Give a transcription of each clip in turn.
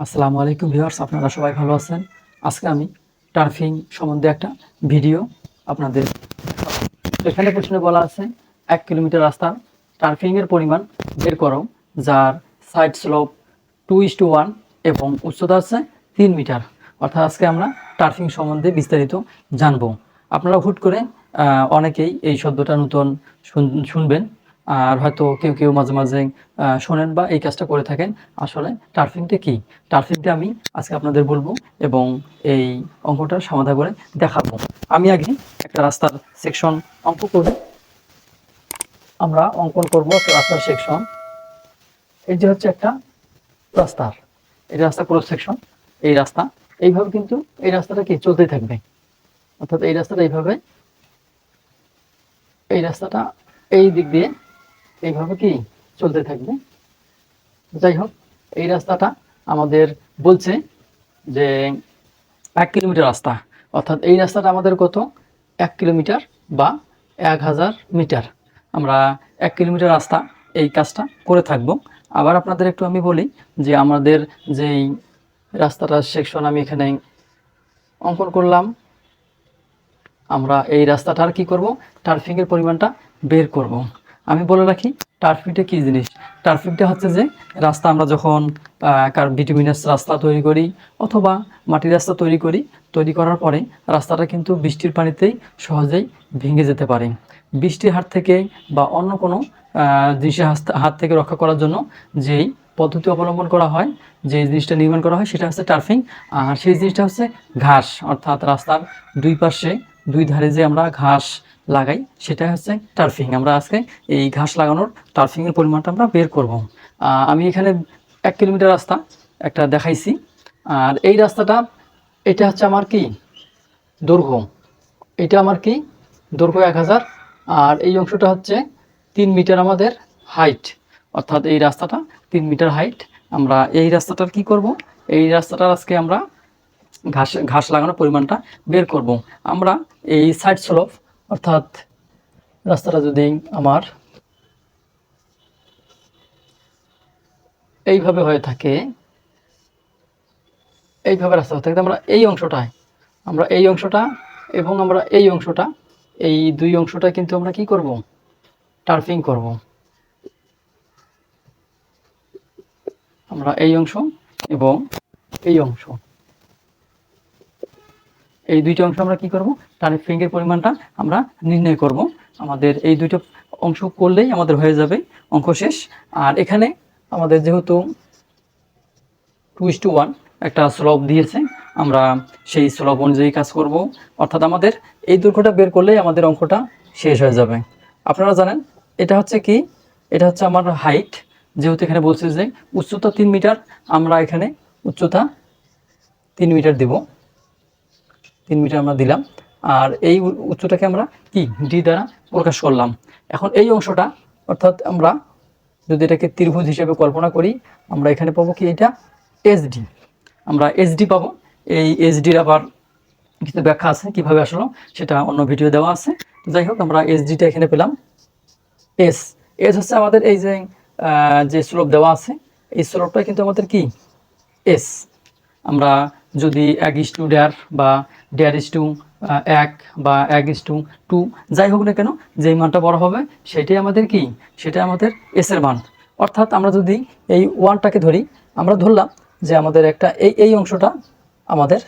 আসসালামু আলাইকুম ভিউয়ার্স, আপনারা সবাই ভালো আছেন? আজকে আমি টার্ফিং সম্বন্ধে একটা ভিডিও আপনাদের এখানে প্রশ্নে বলা আছে, এক কিলোমিটার রাস্তা, টার্ফিংয়ের পরিমাণ বের করো, যার side slope two is to one এবং উচ্চতা আছে তিন মিটার। অর্থাৎ আজকে আমরা টার্ফিং সম্বন্ধে বিস্তারিত জানব। আপনারা হুট করে অনেকেই এই শব্দটা নতুন শুন- শুনবেন। আর হয়তো কেউ কেউ মাঝে মাঝে শোনেন বা এই কাজটা করে থাকেন। আসলে টার্ফিংটা কি? টার্ফিংটা আমি আজকে আপনাদের বলব এবং এই অঙ্কটার সমাধান করে দেখাবো। আমি আগে একটা রাস্তার সেকশন অঙ্ক করব আমরা অঙ্কন করব একটা রাস্তার সেকশন এই যে হচ্ছে একটা রাস্তার। এই রাস্তা ক্রস সেকশন এই রাস্তা। এইভাবে কিন্তু এই রাস্তাটা কি চলতেই থাকবে? অর্থাৎ এই রাস্তাটা এইভাবে, এই রাস্তাটা এই দিক দিয়ে এইভাবে কি চলতে থাকবে? যাই হোক, এই রাস্তাটা আমাদের বলছে যে এক কিলোমিটার রাস্তা। অর্থাৎ এই রাস্তাটা আমাদের কত? এক কিলোমিটার বা এক হাজার মিটার। আমরা এক কিলোমিটার রাস্তা এই কাজটা করে থাকব। আবার আপনাদের একটু আমি বলি যে আমাদের যেই রাস্তাটার সেকশন আমি এখানে অঙ্কন করলাম, আমরা এই রাস্তাটার কি করব? টার্ফিংয়ের পরিমাণটা বের করব। আমি বলে রাখি টার্ফিংটা কি জিনিস? টার্ফিংটা হচ্ছে যে, রাস্তা আমরা যখন কার বিটুমিনাস রাস্তা তৈরি করি অথবা মাটির রাস্তা তৈরি করি, তৈরি করার পরে রাস্তাটা কিন্তু বৃষ্টির পানিতেই সহজেই ভেঙে যেতে পারে। বৃষ্টির হাত থেকে বা অন্য কোনো জিনিসের হাত থেকে রক্ষা করার জন্য যেই পদ্ধতি অবলম্বন করা হয়, যে জিনিসটা নির্মাণ করা হয়, সেটা হচ্ছে টার্ফিং আর সেই জিনিসটা হচ্ছে ঘাস, অর্থাৎ রাস্তার দুই পাশে, দুই ধারে যে আমরা ঘাস লাগাই সেটা হচ্ছে টার্ফিং আমরা আজকে এই ঘাস লাগানোর টার্ফিংয়ের পরিমাণটা আমরা বের করব। আমি এখানে এক কিলোমিটার রাস্তা একটা দেখাইছি। আর এই রাস্তাটা, এটা হচ্ছে আমার কি? দৈর্ঘ্য। এটা আমার কি? দৈর্ঘ্য এক হাজার। আর এই অংশটা হচ্ছে তিন মিটার আমাদের হাইট অর্থাৎ এই রাস্তাটা তিন মিটার হাইট আমরা এই রাস্তাটার কি করব? এই রাস্তাটার আজকে আমরা ঘাস ঘাস লাগানোর পরিমাণটা বের করব। আমরা এই সাইড স্লোপ অর্থাৎ রাস্তাটা যদি আমার এইভাবে হয়ে থাকে, এইভাবে রাস্তা হয়ে থাকে আমরা এই অংশটায় আমরা এই অংশটা এবং আমরা এই অংশটা, এই দুই অংশটা কিন্তু আমরা কি করব? টার্ফিং করব। আমরা এই অংশ এবং এই অংশ। এই দুইটা অংশ আমরা কি করব? টার্ফিং এর পরিমাণটা আমরা নির্ণয় করব। আমাদের এই দুইটা অংশ করলেই আমাদের হয়ে যাবে অঙ্ক শেষ। আর এখানে আমাদের যেহেতু টু ইস টু ওয়ান একটা স্লব দিয়েছে, আমরা সেই স্লব অনুযায়ী কাজ করব। অর্থাৎ আমাদের এই দৈর্ঘ্যটা বের করলেই আমাদের অঙ্কটা শেষ হয়ে যাবে। আপনারা জানেন, এটা হচ্ছে কি? এটা হচ্ছে আমার হাইট যেহেতু এখানে বলছে যে উচ্চতা তিন মিটার আমরা এখানে উচ্চতা তিন মিটার দিব। তিন মিটার আমরা দিলাম। আর এই উচ্চটাকে আমরা কি? ডি দ্বারা প্রকাশ করলাম। এখন এই অংশটা, অর্থাৎ আমরা যদি এটাকে ত্রিভুজ হিসেবে কল্পনা করি, আমরা এখানে পাবো কি? এটা এসডি আমরা এসডি পাবো। এই এসডির আবার কিছু ব্যাখ্যা আছে কীভাবে আসলো, সেটা অন্য ভিডিও দেওয়া আছে। তো যাই হোক, আমরা এসডিটা এখানে পেলাম। এস এস হচ্ছে আমাদের এই যে যে স্লোপ দেওয়া আছে, এই স্লোপটা কিন্তু আমাদের কি? এস আমরা যদি এক ইস টু ডেয়ার বা ডেয়ার ইস টু এক বা এক ইস টু টু, যাই হোক না কেন, যেই মানটা বড় হবে, সেটাই আমাদের কি? সেটা আমাদের এসের মান। অর্থাৎ আমরা যদি এই ওয়ানটাকে ধরি, আমরা ধরলাম যে আমাদের একটা এই এই অংশটা আমাদের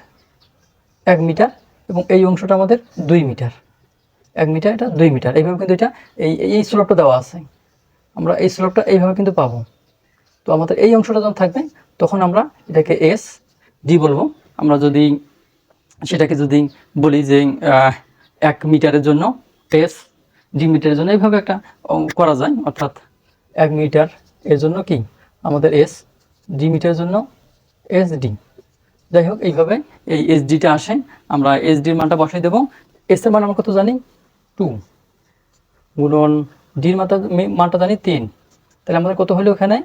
এক মিটার এবং এই অংশটা আমাদের দুই মিটার। এক মিটার এটা দুই মিটার। এইভাবে কিন্তু এটা এই- এই স্লোপটা দেওয়া আছে। আমরা এই স্লোপটা এইভাবে কিন্তু পাবো। তো আমাদের এই অংশটা যখন থাকবে, তখন আমরা এটাকে এস ডি বলব। আমরা যদি সেটাকে যদি বলি যে এক মিটারের জন্য এস ডি মিটারের জন্য এইভাবে একটা করা যায়। অর্থাৎ এক মিটার এর জন্য কি? আমাদের এস ডি মিটারের জন্য এস ডি যাই হোক, এইভাবে এই এস ডিটা আসে। আমরা এস ডির মানটা বসাই দেবো। এস এর মান আমরা কত জানি? টু। গুণন ডির মানটা মানটা জানি তিন। তাহলে আমাদের কত হলো ওখানে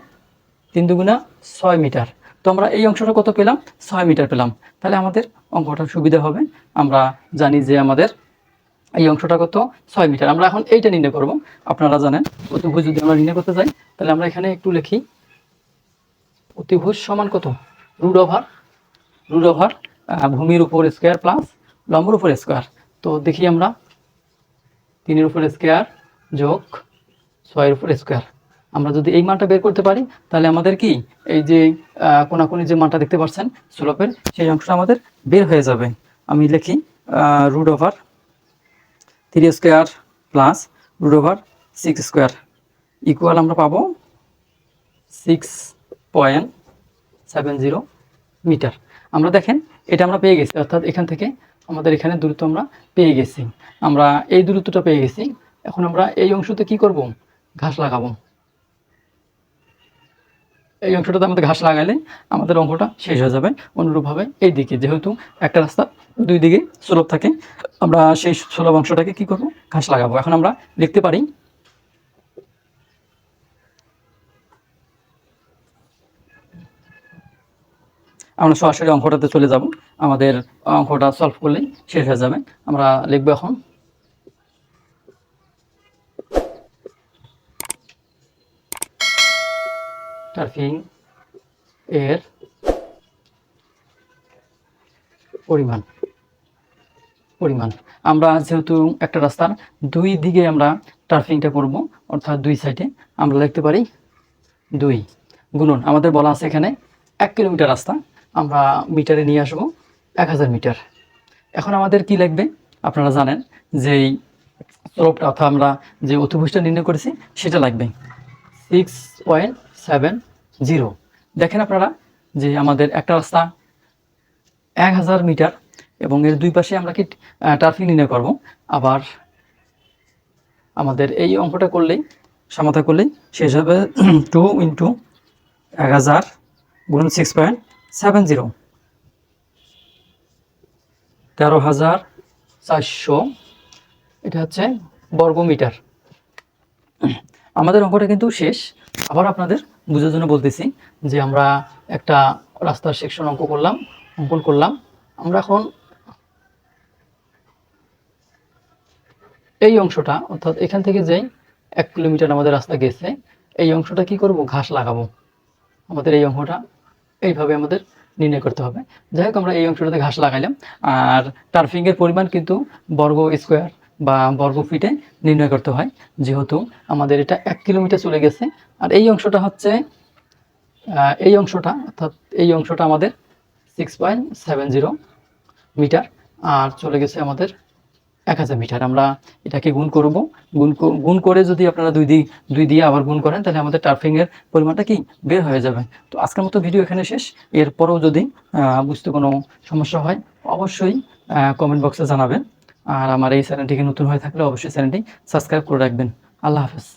তিন দুগুণা ছয় মিটার। তো আমরা এই অংশটা কত পেলাম? ছয় মিটার পেলাম। তাহলে আমাদের অঙ্কটা সুবিধা হবে। আমরা জানি যে আমাদের এই অংশটা কত? ছয় মিটার। আমরা এখন এইটা নির্ণয় করব। আপনারা জানেন, অতিভুজ যদি আমরা নির্ণয় করতে যাই তাহলে আমরা এখানে একটু লিখি। অতিভুজ সমান কত? রুড ওভার রুড ওভার ভূমির উপর স্কোয়ার প্লাস লম্বর উপর স্কোয়ার। তো দেখি আমরা, তিনের উপর স্কোয়ার যোগ ছয়ের উপর স্কোয়ার। আমরা যদি এই মানটা বের করতে পারি, তাহলে আমাদের কি? এই যে কোনাকুনি যে মানটা দেখতে পাচ্ছেন স্লোপের সেই অংশটা আমাদের বের হয়ে যাবে। আমি লিখি root over three square plus root over six square equal আমরা পাবো six point seven zero metre আমরা দেখেন, এটা আমরা পেয়ে গেছি, অর্থাৎ এখান থেকে আমাদের এখানে দূরত্ব আমরা পেয়ে গেছি। আমরা এই দূরত্বটা পেয়ে গেছি, এখন আমরা এই অংশতে কি করব? ঘাস লাগাবো। এই অংশটাতে আমাদের ঘাস লাগালে আমাদের অঙ্কটা শেষ হয়ে যাবে। অনুরূপভাবে এই দিকে যেহেতু একটা রাস্তা, দুই দিকে সুলভ থাকে, আমরা সেই সুলভ অংশটাকে কি করব? ঘাস লাগাবো। এখন আমরা লিখতে পারি আমরা সরাসরি অঙ্কটাতে চলে যাব। আমাদের অঙ্কটা সলভ করলেই শেষ হয়ে যাবে। আমরা লিখব এখন টার্ফিং এর পরিমাণ পরিমাণ। আমরা যেহেতু একটা রাস্তার দুই দিকে আমরা টার্ফিংটা করব, অর্থাৎ দুই সাইডে আমরা লিখতে পারি দুই গুণন। আমাদের বলা আছে এখানে এক কিলোমিটার রাস্তা, আমরা মিটারে নিয়ে আসব এক হাজার মিটার। এখন আমাদের কি লাগবে? আপনারা জানেন যে স্লোপটা অর্থাৎ আমরা যে অতিভুজটা নির্ণয় করেছি, সেটা লাগবে সিক্স পয়েন্ট সেভেন জিরো দেখেন আপনারা যে আমাদের একটা রাস্তা এক হাজার মিটার এবং এর দুই পাশে আমরা কি টার্ফিং নির্ণয় করব। আবার আমাদের এই অঙ্কটা করলেই সমাধা করলেই শেষ হবে টু ইন্টু এক হাজার গুণন সিক্স পয়েন্ট সেভেন জিরো তেরো হাজার চারশো, এটা হচ্ছে বর্গ মিটার আমাদের অঙ্কটা কিন্তু শেষ। আবার আপনাদের বুঝার জন্য বলতেছি যে আমরা একটা রাস্তার সেকশন অঙ্ক করলাম, অঙ্কন করলাম। আমরা এখন এই অংশটা, অর্থাৎ এখান থেকে যেই এক কিলোমিটার আমাদের রাস্তা গেছে, এই অংশটা কি করব? ঘাস লাগাবো। আমাদের এই অঙ্কটা এইভাবে আমাদের নির্ণয় করতে হবে। যাই হোক, আমরা এই অংশটাতে ঘাস লাগাইলাম। আর টার্ফিংয়ের পরিমাণ কিন্তু বর্গ স্কোয়ার বা বর্গ ফিটে নির্ণয় করতে হয়, যেহেতু আমাদের এটা এক কিলোমিটার চলে গেছে। আর এই অংশটা হচ্ছে এই অংশটা, অর্থাৎ এই অংশটা আমাদের সিক্স সেভেন জিরো মিটার আর চলে গেছে আমাদের এক হাজার মিটার আমরা এটাকে গুণ করব। গুণ গুণ করে যদি আপনারা দুই দিক দুই দিয়ে আবার গুণ করেন, তাহলে আমাদের টার্ফিংয়ের পরিমাণটা কি বের হয়ে যাবে। তো আজকের মতো ভিডিও এখানে শেষ। এরপরেও যদি বুঝতে কোনো সমস্যা হয়, অবশ্যই কমেন্ট বক্সে জানাবেন। আর আমার এই চ্যানেলটিকে নতুন হয়ে থাকলে অবশ্যই চ্যানেলটি সাবস্ক্রাইব করে রাখবেন। আল্লাহ হাফেজ।